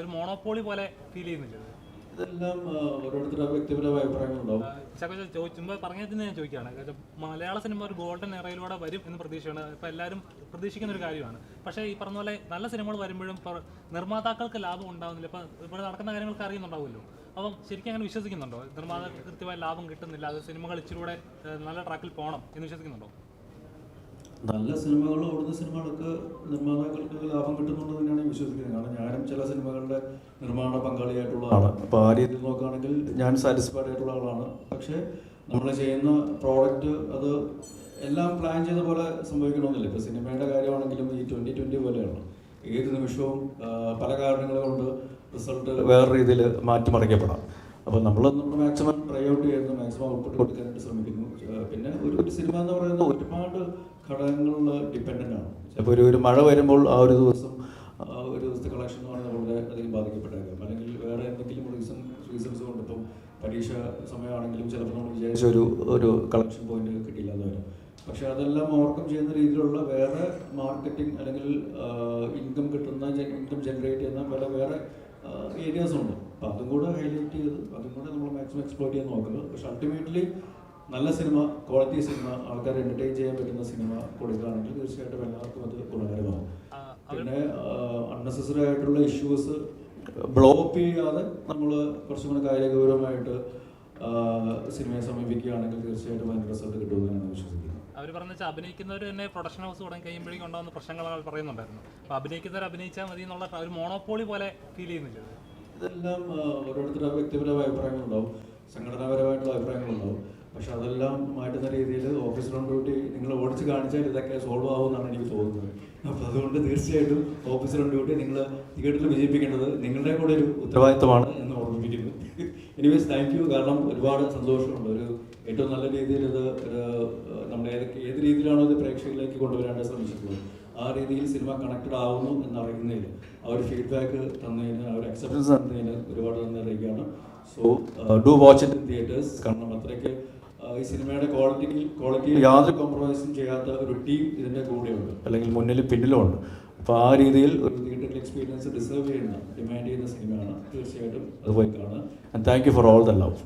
ഒരു മോണോപോളി പോലെ ഫീൽ ചെയ്യുന്നില്ല? ഇതെല്ലാം ആ, ഓരോരുത്തരുടെ വ്യക്തിപരമായ അഭിപ്രായങ്ങളുണ്ടാവും. ചാക്കോ ചോദിച്ചുമ്പോൾ പറഞ്ഞതിന് ഞാൻ ചോദിക്കുകയാണ്. മലയാള സിനിമ ഒരു ഗോൾഡൻ എറയിലൂടെ വരും എന്ന് പ്രതീക്ഷയാണ്. ഇപ്പം എല്ലാവരും പ്രതീക്ഷിക്കുന്ന ഒരു കാര്യമാണ്. പക്ഷേ ഈ പറഞ്ഞ പോലെ നല്ല സിനിമകൾ വരുമ്പോഴും നിർമ്മാതാക്കൾക്ക് ലാഭം ഉണ്ടാവുന്നില്ല. ഇപ്പം ഇവിടെ നടക്കുന്ന കാര്യങ്ങൾക്ക് അറിയുന്നുണ്ടാവുമല്ലോ. അപ്പം ശരിക്കും അങ്ങനെ വിശ്വസിക്കുന്നുണ്ടോ? നിർമ്മാതാക്കൾക്ക് കൃത്യമായ ലാഭം കിട്ടുന്നില്ല. അത് സിനിമകൾ ഇച്ചിലൂടെ നല്ല ട്രാക്കിൽ പോകണം എന്ന് വിശ്വസിക്കുന്നുണ്ടോ? നല്ല സിനിമകൾ ഓടുന്ന സിനിമകൾക്ക് നിർമ്മാതാക്കൾക്ക് ലാഭം കിട്ടുന്നുണ്ട് തന്നെയാണ് വിശ്വസിക്കുന്നത്. കാരണം ഞാനും ചില സിനിമകളുടെ നിർമ്മാണ പങ്കാളിയായിട്ടുള്ള ആളാണ്. അപ്പോൾ ആ രീതിയിൽ നോക്കുകയാണെങ്കിൽ ഞാൻ സാറ്റിസ്ഫൈഡ് ആയിട്ടുള്ള ആളാണ്. പക്ഷേ നമ്മൾ ചെയ്യുന്ന പ്രോഡക്റ്റ് അത് എല്ലാം പ്ലാൻ ചെയ്ത പോലെ സംഭവിക്കണമെന്നില്ല. ഇപ്പോൾ സിനിമയുടെ കാര്യമാണെങ്കിലും ഈ ട്വന്റി ട്വന്റി പോലെയാണ്. ഏത് നിമിഷവും പല കാരണങ്ങൾ കൊണ്ട് റിസൾട്ട് വേറെ രീതിയിൽ മാറ്റിമറിക്കപ്പെടാം. അപ്പോൾ നമ്മൾ നമ്മൾ മാക്സിമം ട്രൈ ഔട്ട് ചെയ്യുന്നു മാക്സിമം ഔട്ട്പുട്ട് കൊടുക്കാനായിട്ട് ശ്രമിക്കുന്നു. പിന്നെ ഒരു സിനിമ എന്ന് പറയുന്നത് ഒരുപാട് ഘടകങ്ങളിൽ ഡിപ്പെൻഡന്റ് ആണ്. ചിലപ്പോൾ ഒരു ഒരു മഴ വരുമ്പോൾ ആ ഒരു ദിവസം ഒരു ദിവസത്തെ കളക്ഷൻ എന്ന് പറയുന്നത് വളരെ അധികം ബാധിക്കപ്പെട്ടേക്കാം. അല്ലെങ്കിൽ വേറെ എന്തെങ്കിലും റീസൺ റീസൺസ് കൊണ്ട് ഇപ്പം പരീക്ഷ സമയമാണെങ്കിലും ചിലപ്പോൾ നമ്മൾ വിചാരിച്ച ഒരു ഒരു കളക്ഷൻ പോയിന്റ് കിട്ടിയില്ല എന്ന് വരും. പക്ഷെ അതെല്ലാം ഓവർകം ചെയ്യുന്ന രീതിയിലുള്ള വേറെ മാർക്കറ്റിംഗ് അല്ലെങ്കിൽ ഇൻകം കിട്ടുന്ന ഇൻകം ജനറേറ്റ് ചെയ്യുന്ന പല വേറെ ഏരിയാസ് ഉണ്ട്. അപ്പം അതും കൂടെ ഹൈലൈറ്റ് ചെയ്ത് അതും കൂടെ നമ്മൾ മാക്സിമം എക്സ്പ്ലോർ ചെയ്യാൻ നോക്കുന്നത്. പക്ഷെ അൾട്ടിമേറ്റ്ലി നല്ല സിനിമ ക്വാളിറ്റി സിനിമ ആൾക്കാരെ എന്റർടൈൻ ചെയ്യാൻ പറ്റുന്ന സിനിമ കൊടുക്കുകയാണെങ്കിൽ തീർച്ചയായിട്ടും എല്ലാവർക്കും അത് ഗുണകരമാകും. പിന്നെ അൺനെസസറി ആയിട്ടുള്ള ഇഷ്യൂസ് ബ്ലോപ്പ് ചെയ്യാതെ നമ്മൾ കുറച്ചും കൂടെ കാര്യഗൗരവമായിട്ട് സിനിമയെ സമീപിക്കുകയാണെങ്കിൽ തീർച്ചയായിട്ടും അതിന് റിസൾട്ട് കിട്ടുമെന്ന് ഞാൻ വിശ്വസിക്കുന്നു. അവർ പറഞ്ഞ അഭിനയിക്കുന്നവർ തന്നെ പ്രൊഡക്ഷൻ ഹൗസ് തുടങ്ങി കഴിയുമ്പോഴേക്കും ഉണ്ടാകുന്ന പ്രശ്നങ്ങൾ അവർ പറയുന്നുണ്ടായിരുന്നു. അപ്പോൾ അഭിനയിക്കുന്നവർ അഭിനയിച്ചാൽ മതി എന്നുള്ള ഒരു മോണോപോളി പോലെ ഫീൽ ചെയ്യുന്നില്ല. ഇത്? ഇതെല്ലാം ഓരോരുത്തരുടെ വ്യക്തിപരമായ അഭിപ്രായങ്ങളുണ്ടാവും. സംഘടനാപരമായിട്ടുള്ള അഭിപ്രായങ്ങളുണ്ടാവും. പക്ഷെ അതെല്ലാം മാറ്റുന്ന രീതിയിൽ ഓഫീസർ ഓൺ ഡ്യൂട്ടി നിങ്ങൾ ഓടിച്ച് കാണിച്ചാൽ ഇതൊക്കെ സോൾവ് ആവുമെന്നാണ് എനിക്ക് തോന്നുന്നത്. അപ്പോൾ അതുകൊണ്ട് തീർച്ചയായിട്ടും ഓഫീസർ ഓൺ ഡ്യൂട്ടി നിങ്ങൾ തിയേറ്ററിൽ വിജയിപ്പിക്കേണ്ടത് നിങ്ങളുടെ കൂടെ ഒരു ഉത്തരവാദിത്തമാണ് എന്ന് ഓർമ്മിപ്പിക്കുന്നു. എനിവേസ് താങ്ക് യു കാരണം ഒരുപാട് സന്തോഷമുണ്ട്. ഒരു ഏറ്റവും നല്ല രീതിയിൽ ഇത് നമ്മുടെ ഏതൊക്കെ ഏത് രീതിയിലാണോ ഇത് പ്രേക്ഷകരിലേക്ക് കൊണ്ടുവരാനായിട്ട് ശ്രമിച്ചിട്ടുള്ളത് ആ രീതിയിൽ സിനിമ കണക്റ്റഡ് ആവുന്നു എന്നറിയുന്നതിൽ ആ ഒരു ഫീഡ്ബാക്ക് തന്നതിന് ആ ഒരു അക്സെപ്റ്റൻസ് തന്നതിന് ഒരുപാട് നന്ദി അറിയിക്കുകയാണ്. So do watch it in theatres കാരണം അത്രയ്ക്ക് ഈ സിനിമയുടെ ക്വാളിറ്റി ക്വാളിറ്റി യാതൊരു കോംപ്രമൈസും ചെയ്യാത്ത ഒരു ടീം ഇതിന്റെ കൂടെയുണ്ട്. അല്ലെങ്കിൽ മുന്നിലും പിന്നിലും ഉണ്ട് അപ്പോൾ ആ രീതിയിൽ ഒരു തിയേറ്ററിൽ എക്സ്പീരിയൻസ് ഡിസേർവ് ചെയ്യുന്ന ഡിമാൻഡ് ചെയ്യുന്ന സിനിമയാണ് തീർച്ചയായിട്ടും അത് പോയി കാണുക and thank you for all the love